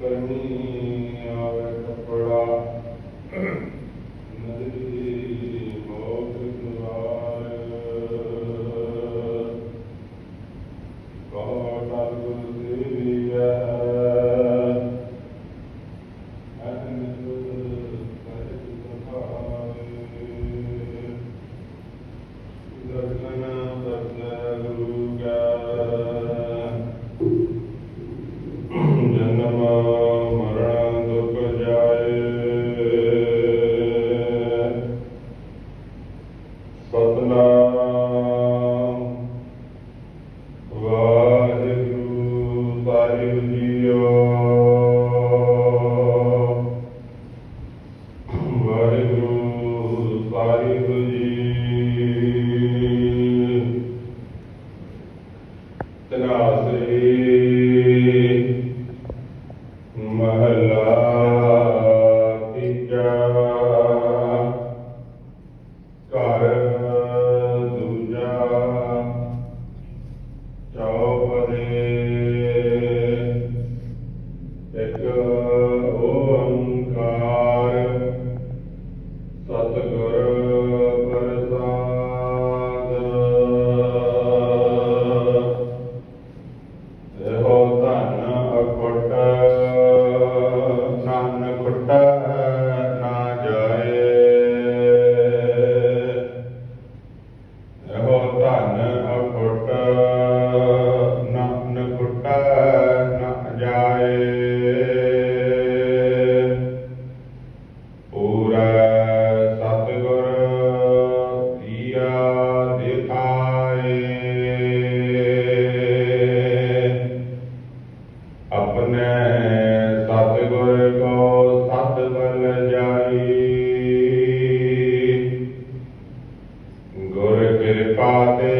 करनी आवे कपड़ा Whoa. Amen. Father.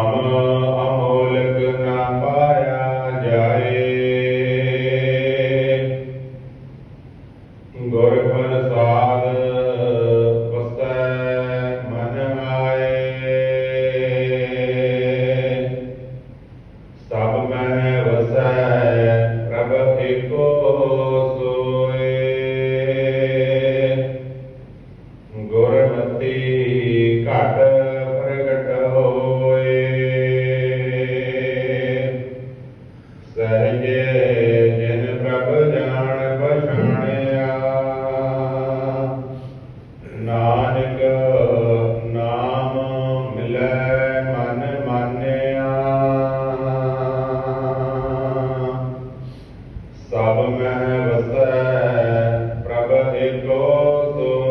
ਨਾਮ ਮਿਲੈ ਮਨ ਮਾਨਿਆ। ਸਭ ਮੈਂ ਵਸੈ ਪ੍ਰਭ ਏਕੋ ਸੋ